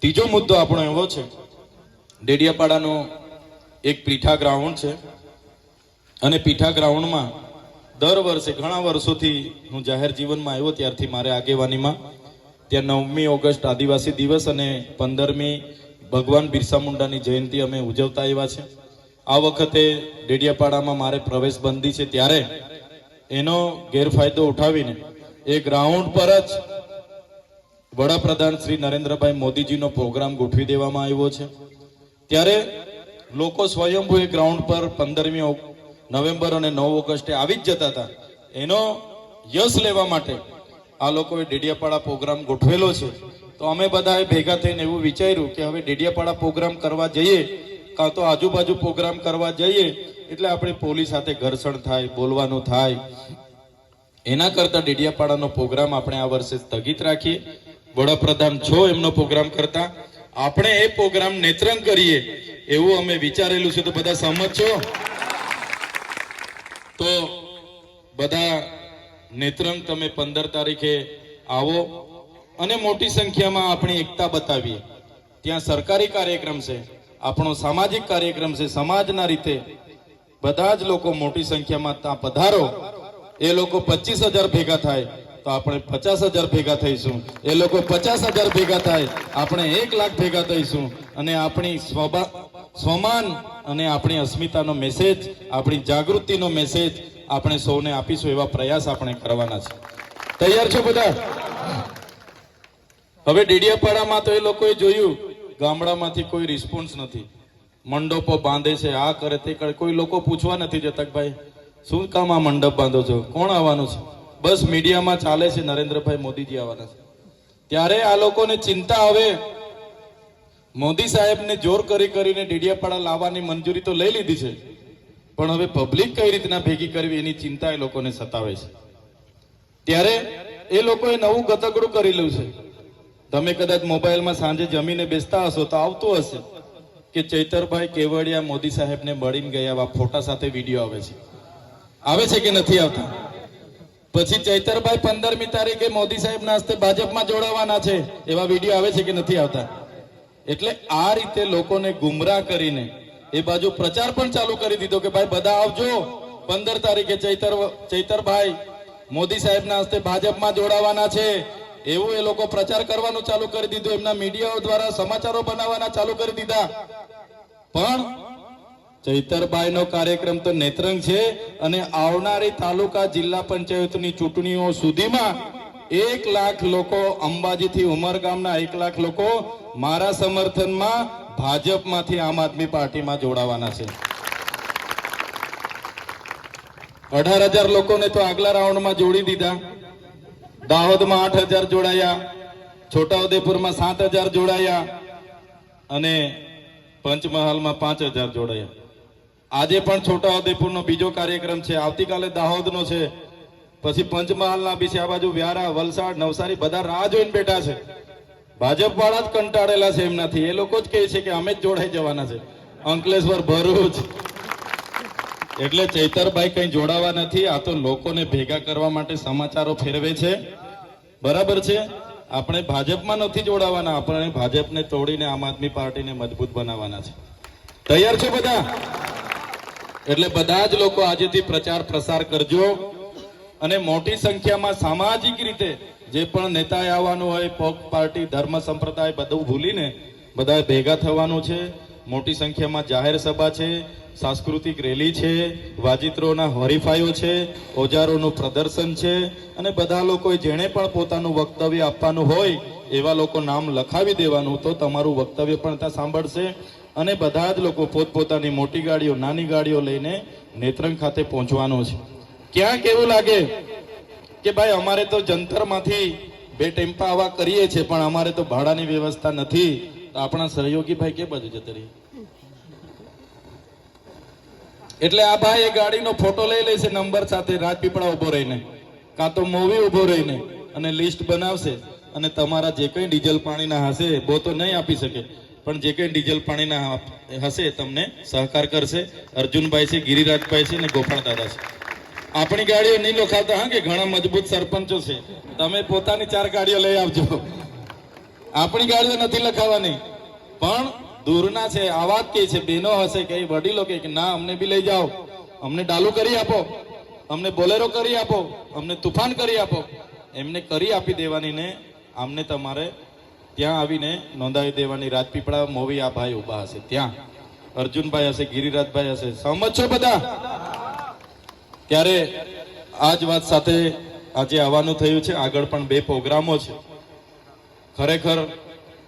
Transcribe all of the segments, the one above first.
ત્રીજો મુદ્દો આપણો એવો છે. ડેડિયાપાડાનો એક પીઠા ગ્રાઉન્ડ છે. અને પીઠા ગ્રાઉન્ડમાં દર વર્ષે ઘણા વર્ષોથી હું જાહેર જીવનમાં આવ્યો ત્યારથી મારે આગેવાનીમાં. ત્યાં નવમી ઓગસ્ટ આદિવાસી દિવસ અને પંદરમી ભગવાન બિરસા મુંડાની જયંતિ અમે ઉજવતા આવ્યા છે. આ વખતે ડેડિયાપાડામાં મારે પ્રવેશ બંધી છે ત્યારે એનો ગેરફાયદો ઉઠાવીને એ ગ્રાઉન્ડ પર જ વડાપ્રધાન શ્રી નરેન્દ્રભાઈ મોદીજીનો પ્રોગ્રામ ગોઠવી દેવામાં આવ્યો છે. ત્યારે લોકો સ્વયંભૂ એ ગ્રાઉન્ડ પર પંદરમી નવેમ્બર અને નવ ઓગસ્ટે આવી જ જતા હતા. એનો યશ લેવા માટે આ લોકોએ ડેડિયાપાડા પ્રોગ્રામ ગોઠવેલો છે. તો અમે બધાએ ભેગા થઈને એવું વિચાર્યું કે હવે ડેડિયાપાડા પ્રોગ્રામ કરવા જઈએ કાં તો આજુબાજુ પ્રોગ્રામ કરવા જઈએ એટલે આપણે પોલીસ સાથે ઘર્ષણ થાય, બોલવાનું થાય. એના કરતાં ડેડિયાપાડાનો પ્રોગ્રામ આપણે આ વર્ષે સ્થગિત રાખીએ. વડાપ્રધાન છો એમનો પ્રોગ્રામ કરતા. આપણે એ પ્રોગ્રામ નેત્રંગ કરીએ, એવું અમે વિચારેલું છે. તો બધા સહમત છો? તો બધા નેત્રંગ, તમે પંદર તારીખે આવો અને મોટી સંખ્યામાં આપણી એકતા બતાવીએ. ત્યાં સરકારી કાર્યક્રમ છે, આપણો સામાજિક કાર્યક્રમ છે, સમાજના રીતે. બધા જ લોકો મોટી સંખ્યામાં ત્યાં પધારો. એ લોકો પચીસ હજાર ભેગા થાય. તો આપણે પચાસ હજાર ભેગા થઈશું. એ લોકો પચાસ હજાર ભેગા થાય, આપણે એક લાખ ભેગા થઈશું. અને આપણી સ્વભા સ્વમાન અને આપણી અસ્મિતાનો મેસેજ આપણી જાગૃતિનો મેસેજ આપણે સૌને આપીશું એવા પ્રયાસ આપણે કરવાના છે. તૈયાર છો બધા? હવે ડેડિયાપાડામાં તો એ લોકોએ જોયું, ગામડામાંથી કોઈ રિસ્પોન્સ નથી. મંડપો બાંધે છે, આ કરે તે કરે, કોઈ લોકો પૂછવા નથી જતા ભાઈ, શું કામ આ મંડપ બાંધો છો? કોણ આવવાનું છે? બસ મીડિયામાં ચાલે છે નરેન્દ્રભાઈ મોદીજી આવવાના છે. ત્યારે આ લોકોને ચિંતા હવે મોદી સાહેબને જોર કરી કરીને ડેડિયાપાડા લાવવાની મંજૂરી તો લઈ લીધી છે. પણ હવે પબ્લિક કઈ રીતના ભેગી કરવી એની ચિંતા એ લોકોને સતાવે છે. ત્યારે એ લોકોએ નવું ગતકડું કરેલું છે. તમે કદાચ મોબાઈલમાં સાંજે જમીને બેસતા હશો તો આવતું હશે કે ચૈતરભાઈ કેવડિયા મોદી સાહેબને મળીને ગયા ફોટા સાથે વીડિયો આવે છે. આવે છે કે નથી આવતા? પછી ચૈતરભાઈ પંદરમી તારીખે મોદી સાહેબના હસ્તે ભાજપમાં જોડાવાના છે. એવા વીડિયો આવે છે કે નથી આવતા? એટલે આ રીતે લોકોને ગુમરાહ કરીને એ બાજુ પ્રચાર પણ ચાલુ કરી દીધો કે ભાઈ બધા આવજો. પંદર તારીખે ચૈતર, ચૈતરભાઈ મોદી સાહેબના હસ્તે ભાજપમાં જોડાવાના છે. એવું એ લોકો પ્રચાર કરવાનું ચાલુ કરી દીધું. એમના મીડિયાઓ દ્વારા સમાચારો બનાવવાના ચાલુ કરી દીધા. પણ ચૈતરભાઈનો કાર્યક્રમ તો નેત્રંગ છે અને આવનારી તાલુકા જિલ્લા પંચાયતની ચૂંટણીઓ સુધીમાં એક લાખ લોકો અંબાજીથી ઉમરગામના એક લાખ લોકો મારા સમર્થનમાં ભાજપમાંથી આમ આદમી પાર્ટીમાં જોડાવાના છે. અઢાર હજાર લોકોને તો આગલા રાઉન્ડમાં જોડી દીધા. દાહોદમાં આઠ હજાર જોડાયા. છોટાઉદેપુરમાં સાત હજાર જોડાયા. અને પંચમહાલમાં પાંચ હજાર જોડાયા. આજે પણ છોટાઉદેપુરનો બીજો કાર્યક્રમ છે. આવતીકાલે દાહોદનો છે. પછી પંચમહાલના બી છે આ બાજુ વ્યારા, વલસાડ, નવસારી બધા રાહ જોઈને બેઠા છે. ભાજપ વાળા જ કંટાળેલા છે એમનાથી. એ લોકો જ કહે છે કે અમે જ જોડાઈ જવાના છે. અંકલેશ્વર ભરૂચ. એટલે ચૈતરભાઈ કઈ જોડાવા નથી. આ તો લોકોને ભેગા કરવા માટે સમાચારો ફેરવે છે. બરાબર છે? આપણે ભાજપમાં નથી જોડાવાના. આપણે ભાજપને તોડીને આમ આદમી પાર્ટીને મજબૂત બનાવવાના છે. તૈયાર છો બધા? એટલે બધા જ લોકો આજેથી પ્રચાર પ્રસાર કરજો. અને મોટી સંખ્યામાં સામાજિક રીતે જે પણ નેતાએ આવવાનું હોય, પગ પાર્ટી, ધર્મ સંપ્રદાય બધું ભૂલીને બધા ભેગા થવાનું છે. મોટી સંખ્યામાં જાહેર સભા છે, સાંસ્કૃતિક રેલી છે, વાજિત્રોના હરીફાઈઓ છે, ઓજારોનું પ્રદર્શન છે. અને બધા લોકોએ જેણે પણ પોતાનું વક્તવ્ય આપવાનું હોય, એવા લોકો નામ લખાવી દેવાનું તો તમારું વક્તવ્ય પણ ત્યાં સાંભળશે. અને બધા જ લોકો પોતપોતાની મોટી ગાડીઓ, નાની ગાડીઓ લઈને નેત્રંગ ખાતે પહોંચવાનો છે. ક્યાં કેવું લાગે કે ભાઈ અમારે તો જંતરમાંથી બે ટેમ્પા આવા કરીએ છીએ, પણ અમારે તો ભાડાની વ્યવસ્થા નથી. તો આપણા સહયોગી ભાઈ કે બાજુ જતા રહીએ? એટલે આ ભાઈ એ ગાડીનો ફોટો લઈ લેશે નંબર સાથે રાજપીપળા ઊભો રહીને. કાં તો મૂવી ઊભો રહીને અને લિસ્ટ બનાવશે અને તમારા જે કંઈ ડીઝલ પાણીના હશે બહુ તો નહીં આપી શકે. પણ જે કંઈ ડીઝલ પાણીના હશે તમને સહકાર કરશે. અર્જુનભાઈ છે, ગિરિરાજભાઈ છે અને ગોપાલ દાદા છે. આપણી ગાડીઓ નહીં લોખાતા હા કે ઘણા મજબૂત સરપંચો છે. તમે પોતાની ચાર ગાડીઓ લઈ આવજો. આપણી ગાડીઓ નથી લખાવાની. પણ દૂરના છે, આવા જ કે છે બહેનો હશે કે વડીલો કે ના, અમને બી લઈ જાઓ. અમને ડાલુ કરી આપો. અમને બોલેરો કરી આપો. અમને તુફાન કરી આપો. એમને કરી આપી દેવાની ને આમને તમારે ત્યાં આવીને નોંધાવી દેવાની રાજપીપળા મોવી આ ભાઈ ઊભા હશે. ત્યાં. અર્જુનભાઈ હશે, ગિરિરાજભાઈ હશે. સહમત છો બધા? ત્યારે આ જ વાત સાથે આજે આવવાનું થયું છે. આગળ પણ બે પ્રોગ્રામો છે. ખરેખર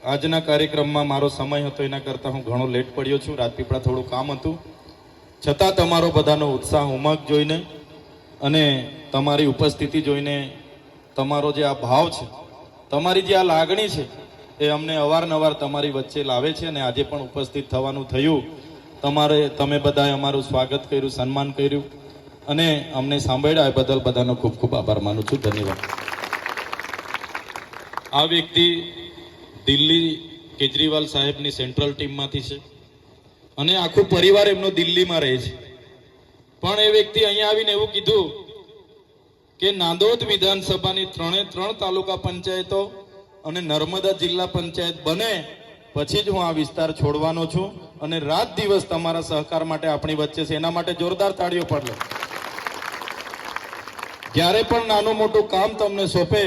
આજના કાર્યક્રમમાં મારો સમય હતો, એના કરતાં હું ઘણો લેટ પડ્યો છું. રાજપીપળા થોડું કામ હતું. છતાં તમારો બધાનો ઉત્સાહ ઉમંગ જોઈને અને તમારી ઉપસ્થિતિ જોઈને તમારો જે આ ભાવ છે, તમારી જે આ લાગણી છે એ અમને અવારનવાર તમારી વચ્ચે લાવે છે અને આજે પણ ઉપસ્થિત થવાનું થયું. તમારે, તમે બધાએ અમારું સ્વાગત કર્યું, સન્માન કર્યું. અને અમને સાંભળ્યા એ બદલ બધાનો ખૂબ ખૂબ આભાર માનું છું. ધન્યવાદ. આ વ્યક્તિ દિલ્હી કેજરીવાલ સાહેબની સેન્ટ્રલ ટીમમાંથી છે અને આખું પરિવાર એમનો દિલ્હીમાં રહે છે. પણ એ વ્યક્તિ અહીંયા આવીને એવું કીધું કે નાંદોદ વિધાનસભાની ત્રણે ત્રણ તાલુકા પંચાયતો અને નર્મદા જિલ્લા પંચાયત બને, પછી જ હું આ વિસ્તાર છોડવાનો છું. અને રાત દિવસ તમારા સહકાર માટે આપણી વચ્ચે છે. એના માટે જોરદાર તાળીઓ પડે જ્યારે પણ નાનું મોટું કામ તમને સોંપે,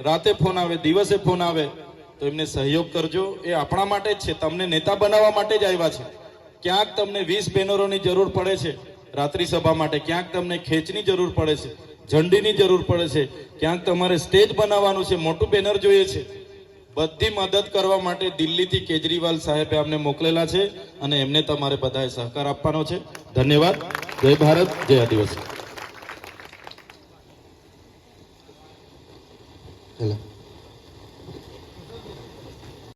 રાતે ફોન આવે, દિવસે ફોન આવે, તો એમને સહયોગ કરજો. એ આપણા માટે જ છે. તમને નેતા બનાવવા માટે જ આવ્યા છે. ક્યાંક તમને વીસ બેનરોની જરૂર પડે છે રાત્રિ સભા માટે. ક્યાંક તમને ખેંચની જરૂર પડે છે. ઝંડીની જરૂર પડે છે. ક્યાંક તમારે સ્ટેજ બનાવવાનું છે, મોટું બેનર જોઈએ છે. બધી મદદ કરવા માટે દિલ્હીથી કેજરીવાલ સાહેબે અમને મોકલેલા છે અને એમને તમારે બધાએ સહકાર આપવાનો છે. ધન્યવાદ. જય ભારત, જય આદિવાસી.